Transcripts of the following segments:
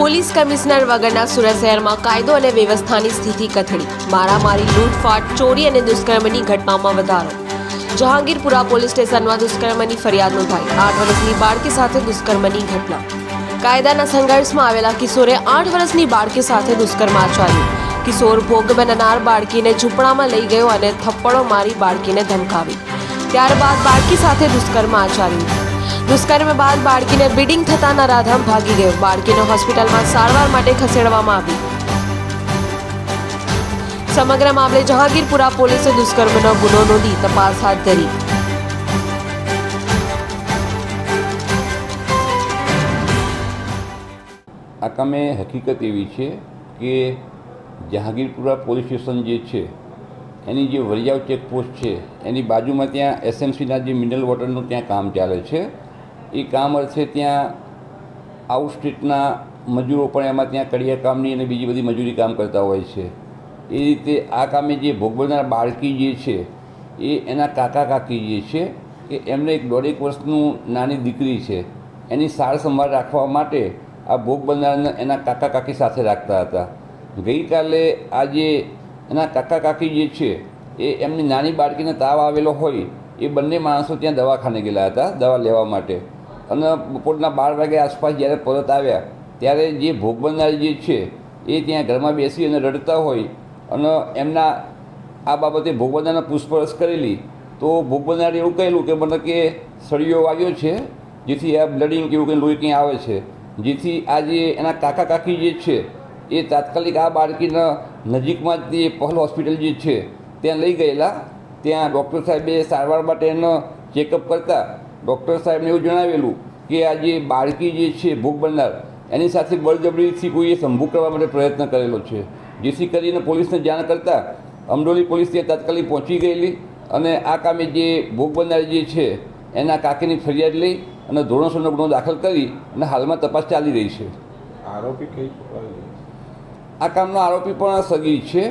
Police commissioner વગરના સુરત શહેરમાં કાયદો અને વ્યવસ્થાની સ્થિતિ કથળી. મારામારી, લૂંટફાટ, ચોરી અને દુષ્કર્મની ઘટનામાં વધારો. જહાંગીરપુરા પોલીસ સ્ટેશનમાં દુષ્કર્મની ફરિયાદ નોંધાઈ. આઠ વર્ષની બાળકી સાથે દુષ્કર્મની ઘટના. કાયદાના સંઘર્ષમાં આવેલા કિશોરે આઠ વર્ષની બાળકી સાથે દુષ્કર્મ આચર્યું. કિશોર ભોગ બનનાર બાળકીને ઝૂંપડામાં લઈ ગયો અને થપ્પડો મારી બાળકીને ધમકાવી. ત્યારબાદ બાળકી સાથે દુષ્કર્મ આચર્યું. દુષ્કર્મ બાદ બાળકીને બીડિંગ થતા નરાધામ ભાગી ગયો. બાળકીને હોસ્પિટલમાં સારવાર માટે ખસેડવામાં આવી. સમગ્ર મામલે જહાંગીરપુરા પોલીસે દુષ્કર્મનો ગુનો નોંધી તપાસ હાથ ધરી. આ કામે હકીકત એવી છે કે જહાંગીરપુરા પોલીસ સ્ટેશન જે છે, એની જે વરિયાવ ચેકપોસ્ટ છે, એની બાજુમાં ત્યાં એસએમસીના જે મિનરલ વોટરનું ત્યાં કામ ચાલે છે. એ કામ અર્થે ત્યાં આઉટ સ્ટેટના મજૂરો પણ એમાં ત્યાં કડિયા કામની અને બીજી બધી મજૂરી કામ કરતા હોય છે. એ રીતે આ કામે જે ભોગ બાળકી જે છે, એ એના કાકા કાકી જે છે કે એમને એક દોઢેક વર્ષનું નાની દીકરી છે. એની સાર સંભાળ રાખવા માટે આ ભોગ બનનારને એના કાકા કાકી સાથે રાખતા હતા. ગઈકાલે આ જે એના કાકા કાકી જે છે, એ એમની નાની બાળકીને તાવ આવેલો હોય, એ બંને માણસો ત્યાં દવાખાને ગયેલા હતા, દવા લેવા માટે. અને બપોરના બાર વાગે આસપાસ જ્યારે પરત આવ્યા, ત્યારે જે ભોગ બનનાર જે છે, એ ત્યાં ઘરમાં બેસી અને રડતા હોય અને એમના આ બાબતે ભોગ બનનારને પૂછપરછ કરેલી. તો ભોગ બનનારે એવું કહેલું કે મને કે સળિયો વાગ્યો છે, જેથી આ બ્લડિંગ કે એવું કંઈ લોહી કંઈ આવે છે. જેથી આ જે એના કાકા કાકી જે છે, એ તાત્કાલિક આ બાળકીના નજીકમાં જ જે પહલ હોસ્પિટલ જે છે, ત્યાં લઈ ગયેલા. ત્યાં ડૉક્ટર સાહેબે સારવાર માટે એનો ચેકઅપ કરતાં ડૉક્ટર સાહેબને એવું જણાવેલું કે આ જે બાળકી જે છે ભોગ બનનાર એની સાથે બળજબરીથી કોઈએ સંભોગ કરવા માટે પ્રયત્ન કરેલો છે. જેથી કરીને પોલીસને જાણ કરતાં અમરોલી પોલીસ ત્યાં તાત્કાલિક પહોંચી ગયેલી અને આ કામે જે ભોગ બનનાર જે છે એના કાકીની ફરિયાદ લઈ અને ધોરણસરનો ગુનો દાખલ કરી અને હાલમાં તપાસ ચાલી રહી છે. આરોપી કઈ આ કામનો આરોપી પણ સગી છે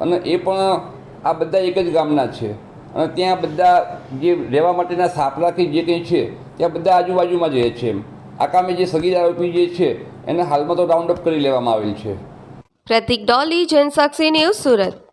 અને એ પણ આ બધા એક જ ગામના છે. ત્યાં બધા જે રહેવા માટેના સાપલાથી જે કંઈ છે, ત્યાં બધા આજુબાજુમાં જ રહે છે. આ કામે જે સગીર આરોપી જે છે, એને હાલમાં તો રાઉન્ડ અપ કરી લેવામાં આવેલ છે. પ્રતિક ડોલી, જનસાક્ષી ન્યૂઝ સુરત.